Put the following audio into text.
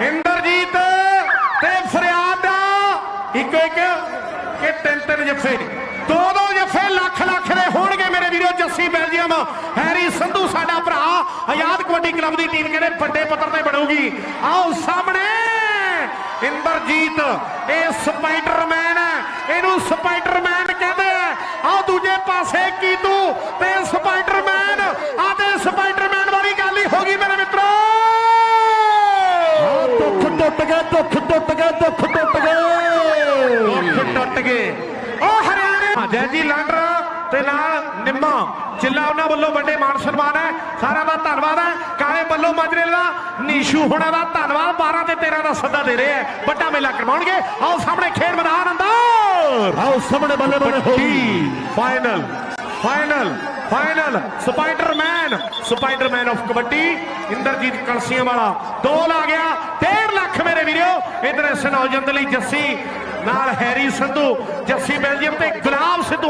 ਇੰਦਰਜੀਤ ਤੇ ਫਰਿਆਦ ਦਾ ਇੱਕ ਕਿ ਤਿੰਨ ਤਿੰਨ ਜੱਫੇ ਦੋ ਦੋ ਜੱਫੇ ਲੱਖ ਲੱਖ ਦੇ ਹੋਣਗੇ ਮੇਰੇ ਵੀਰੋ ਜੱਸੀ ਬੈਲਜੀਅਮ। ਹੈਰੀ ਸੰਧੂ ਸਾਡਾ ਭਰਾ, ਆਜ਼ਾਦ ਕਬੱਡੀ ਕਲੱਬ ਦੀ ਟੀਮ ਕਹਿੰਦੇ ਵੱਡੇ ਪੱਧਰ ਤੇ ਬਣੂਗੀ? ਆਓ ਸਾਹਮਣੇ, ਇੰਦਰਜੀਤ, ਇਹ ਸਪਾਈਡਰਮੈਨ ਹੈ। ਇਹਨੂੰ ਸਪਾਈਡਰਮੈਨ ਕਹਿੰਦੇ ਆ। ਆਹ ਦੂਜੇ ਪਾਸੇ, ਕੀਤੂ ਤੇ ਸਪਾਈਡਰਮੈਨ ਆ ਤੇ ਸਪਾਈਡਰਮੈਨ ਵਾਲੀ ਗੱਲ ਹੀ ਹੋ ਗਈ ਮੇਰੇ ਮਿੱਤਰੋ ਦੁੱਖ ਟੁੱਟ ਗਏ ਦੁੱਖ ਟੁੱਟ ਗਏ ਦੁੱਖ ਟੁੱਟ ਗਏ। ਦੁੱਖ ਟੁੱਟ ਗਏ। ਉਹ ਹਰਿਆਣੇ ਜੈ ਜੀ ਲਾਂਡਰ ਤੇ ਨਾਲ ਨਿੰਮਾ। ਚਿੱਲਾ ਉਹਨਾਂ ਵੱਲੋਂ ਵੱਡੇ ਮਾਨ ਸਨਮਾਨ ਹੈ। ਸਾਰਿਆਂ ਦਾ ਧੰਨਵਾਦ ਹੈ। ਕਾਲੇ ਬੱਲੋ ਮਾਜਰੇ ਦਾ ਨੀਸ਼ੂ ਹੋਣਾ ਦਾ ਧੰਨਵਾਦ। 12 ਤੇ 13 ਦਾ ਸੱਦਾ ਦੇ ਰਹੇ ਹੈ। ਵੱਡਾ ਮੇਲਾ ਕਰਵਾਉਣਗੇ। ਆਓ ਸਾਹਮਣੇ ਖੇਡ ਮੈਦਾਨ ਅੰਦਰ। ਆਓ ਸਾਹਮਣੇ ਬੱਲੇ ਬੱਲੇ ਹੋ। ਕੀ final final final. Spiderman Spiderman of kabaddi Inderjit Kalsian ਵਾਲਾ। ਦੋ ਲਾ ਗਿਆ। 1.5 ਲੱਖ ਮੇਰੇ ਵੀਰੋ ਇਧਰ ਇਸ ਨੌਜਵਾਨ ਲਈ ਜੱਸੀ ਨਾਲ ਹੈਰੀ ਸੰਧੂ ਜੱਸੀ ਬੈਲਜੀਅਮ ਤੇ ਗੁਲਾਬ ਸਿੱਧੂ